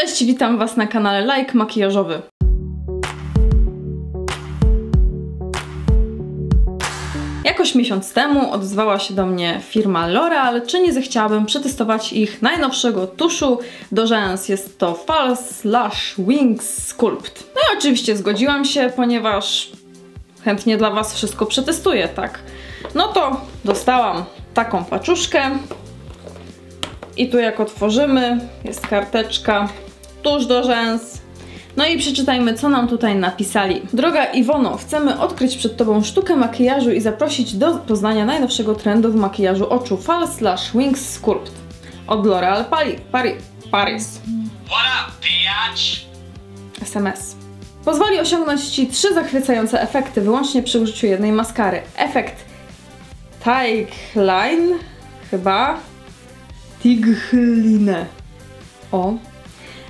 Cześć, witam Was na kanale Like Makijażowy. Jakoś miesiąc temu odezwała się do mnie firma L'Oreal, czy nie zechciałabym przetestować ich najnowszego tuszu do rzęs. Jest to False Lash Wings Sculpt. No i oczywiście zgodziłam się, ponieważ chętnie dla Was wszystko przetestuję, tak? No to dostałam taką paczuszkę. I tu jak otworzymy, jest karteczka, tuż do rzęs. No i przeczytajmy, co nam tutaj napisali. Droga Iwono, chcemy odkryć przed Tobą sztukę makijażu i zaprosić do poznania najnowszego trendu w makijażu oczu False Lash Wings Sculpt od L'Oreal Pali, Pari, Paris. What up, biatch? SMS. Pozwoli osiągnąć Ci trzy zachwycające efekty wyłącznie przy użyciu jednej maskary. Efekt Line, chyba Tigline. O.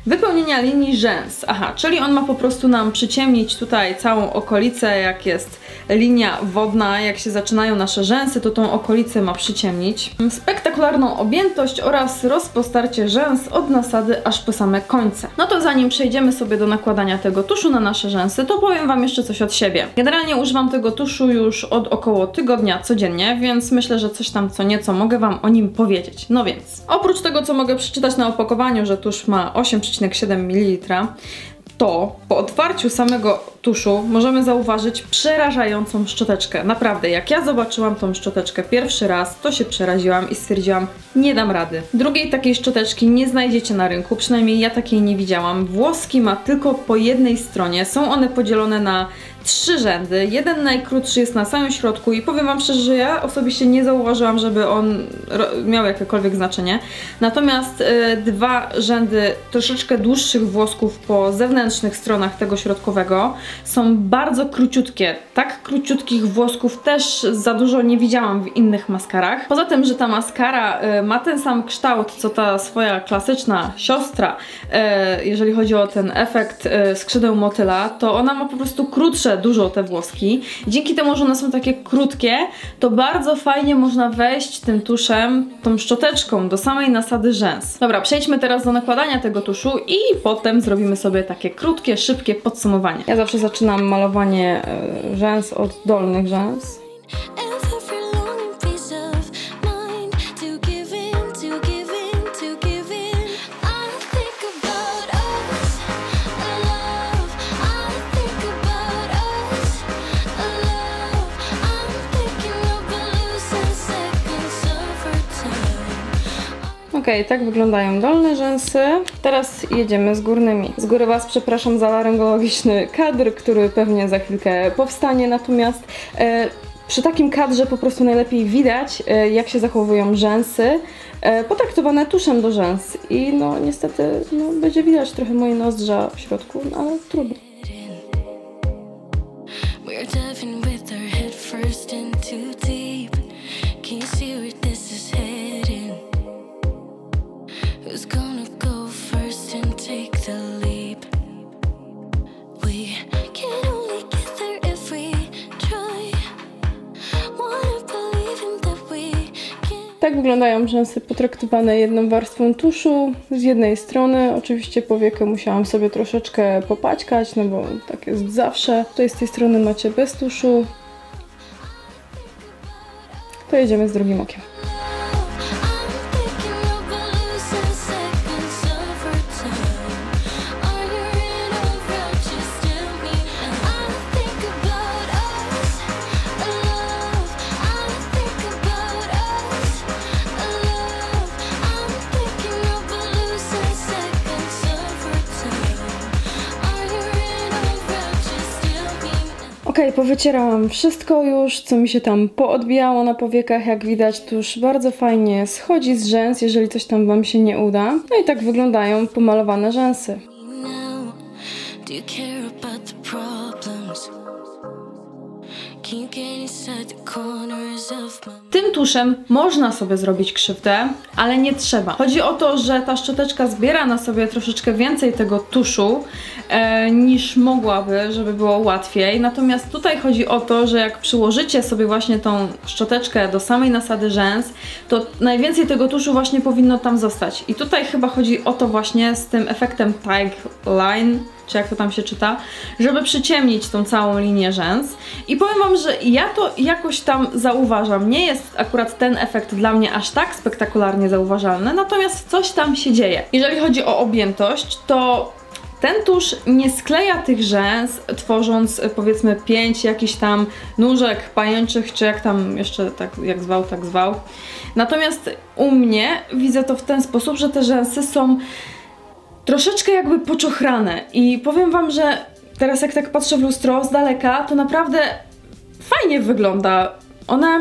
Wypełnienia linii rzęs. Aha, czyli on ma po prostu nam przyciemnić tutaj całą okolicę, jak jest linia wodna, jak się zaczynają nasze rzęsy, to tą okolicę ma przyciemnić. Spektakularną objętość oraz rozpostarcie rzęs od nasady aż po same końce. No to zanim przejdziemy sobie do nakładania tego tuszu na nasze rzęsy, to powiem Wam jeszcze coś od siebie. Generalnie używam tego tuszu już od około tygodnia codziennie, więc myślę, że coś tam co nieco mogę Wam o nim powiedzieć. No więc, oprócz tego co mogę przeczytać na opakowaniu, że tusz ma 8,7 ml, to po otwarciu samego tuszu możemy zauważyć przerażającą szczoteczkę. Naprawdę, jak ja zobaczyłam tą szczoteczkę pierwszy raz, to się przeraziłam i stwierdziłam, nie dam rady. Drugiej takiej szczoteczki nie znajdziecie na rynku, przynajmniej ja takiej nie widziałam. Włoski ma tylko po jednej stronie, są one podzielone na trzy rzędy. Jeden najkrótszy jest na samym środku i powiem Wam szczerze, że ja osobiście nie zauważyłam, żeby on miał jakiekolwiek znaczenie. Natomiast y, dwa rzędy troszeczkę dłuższych włosków po zewnętrznych stronach tego środkowego są bardzo króciutkie. Tak króciutkich włosków też za dużo nie widziałam w innych maskarach. Poza tym, że ta maskara y, ma ten sam kształt, co ta swoja klasyczna siostra, y, jeżeli chodzi o ten efekt y, skrzydeł motyla, to ona ma po prostu krótsze dużo te włoski. Dzięki temu, że one są takie krótkie, to bardzo fajnie można wejść tym tuszem, tą szczoteczką do samej nasady rzęs. Dobra, przejdźmy teraz do nakładania tego tuszu i potem zrobimy sobie takie krótkie, szybkie podsumowanie. Ja zawsze zaczynam malowanie e, rzęs od dolnych rzęs. Tak wyglądają dolne rzęsy. Teraz jedziemy z górnymi. Z góry Was przepraszam za laryngologiczny kadr, który pewnie za chwilkę powstanie, natomiast e, przy takim kadrze po prostu najlepiej widać, e, jak się zachowują rzęsy, e, potraktowane tuszem do rzęs. I no niestety no, będzie widać trochę moje nozdrza w środku, no, ale trudno. Tak wyglądają rzęsy potraktowane jedną warstwą tuszu z jednej strony. Oczywiście powiekę musiałam sobie troszeczkę popaćkać, no bo tak jest zawsze. Tutaj z tej strony macie bez tuszu. To jedziemy z drugim okiem. Powycierałam wszystko już, co mi się tam poodbijało na powiekach, jak widać tuż bardzo fajnie schodzi z rzęs, jeżeli coś tam Wam się nie uda. No i tak wyglądają pomalowane rzęsy. Tym tuszem można sobie zrobić krzywdę, ale nie trzeba. Chodzi o to, że ta szczoteczka zbiera na sobie troszeczkę więcej tego tuszu e, niż mogłaby, żeby było łatwiej. Natomiast tutaj chodzi o to, że jak przyłożycie sobie właśnie tą szczoteczkę do samej nasady rzęs, to najwięcej tego tuszu właśnie powinno tam zostać. I tutaj chyba chodzi o to właśnie z tym efektem tag line, czy jak to tam się czyta, żeby przyciemnić tą całą linię rzęs. I powiem Wam, że ja to jakoś tam zauważam. Nie jest akurat ten efekt dla mnie aż tak spektakularnie zauważalny, natomiast coś tam się dzieje. Jeżeli chodzi o objętość, to ten tusz nie skleja tych rzęs, tworząc y, powiedzmy pięć jakichś tam nóżek pajęczych, czy jak tam jeszcze tak jak zwał, tak zwał. Natomiast u mnie widzę to w ten sposób, że te rzęsy są troszeczkę jakby poczochrane i powiem wam, że teraz jak tak patrzę w lustro z daleka, to naprawdę fajnie wygląda. One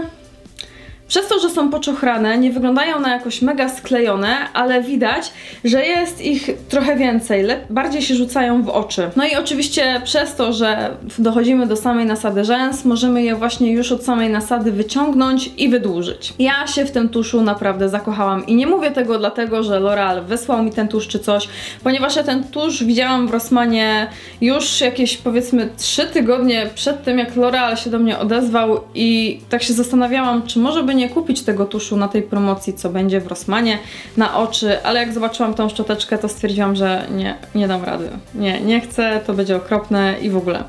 przez to, że są poczochrane, nie wyglądają na jakoś mega sklejone, ale widać, że jest ich trochę więcej, bardziej się rzucają w oczy. No i oczywiście przez to, że dochodzimy do samej nasady rzęs, możemy je właśnie już od samej nasady wyciągnąć i wydłużyć. Ja się w tym tuszu naprawdę zakochałam i nie mówię tego dlatego, że L'Oreal wysłał mi ten tusz czy coś, ponieważ ja ten tusz widziałam w Rossmanie już jakieś powiedzmy 3 tygodnie przed tym, jak L'Oreal się do mnie odezwał i tak się zastanawiałam, czy może by nie kupić tego tuszu na tej promocji, co będzie w Rossmanie na oczy, ale jak zobaczyłam tą szczoteczkę, to stwierdziłam, że nie, nie dam rady. Nie, nie chcę, to będzie okropne i w ogóle.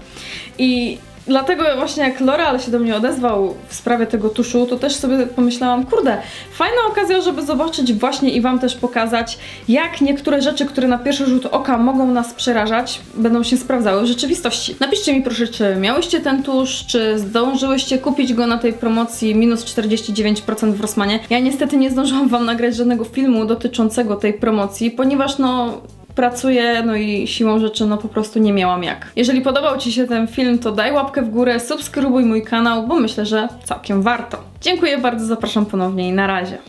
I Dlatego właśnie jak L'Oreal się do mnie odezwał w sprawie tego tuszu, to też sobie pomyślałam, kurde, fajna okazja, żeby zobaczyć właśnie i Wam też pokazać, jak niektóre rzeczy, które na pierwszy rzut oka mogą nas przerażać, będą się sprawdzały w rzeczywistości. Napiszcie mi proszę, czy miałyście ten tusz, czy zdążyłyście kupić go na tej promocji minus 49% w Rossmanie. Ja niestety nie zdążyłam Wam nagrać żadnego filmu dotyczącego tej promocji, ponieważ no pracuję, no i siłą rzeczy no po prostu nie miałam jak. Jeżeli podobał Ci się ten film, to daj łapkę w górę, subskrybuj mój kanał, bo myślę, że całkiem warto. Dziękuję bardzo, zapraszam ponownie i na razie.